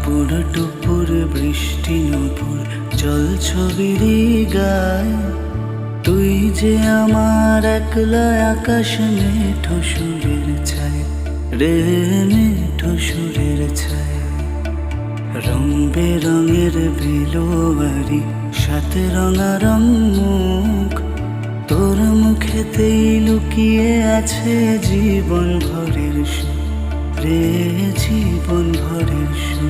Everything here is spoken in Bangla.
টুপুর টুপুর, বৃষ্টি নুপুর, জল ছবির গায়। তুই যে আমার একলা আকাশ মেঠো সুরের ছায়, রে মেঠো সুরের ছায়। রং বেরঙের বেলোয়ারি, সাথে রঙারং মুখ। তোর মুখেতেই লুকিয়ে আছে জীবন ভরের সুখ রে জীবন ভরের সুখ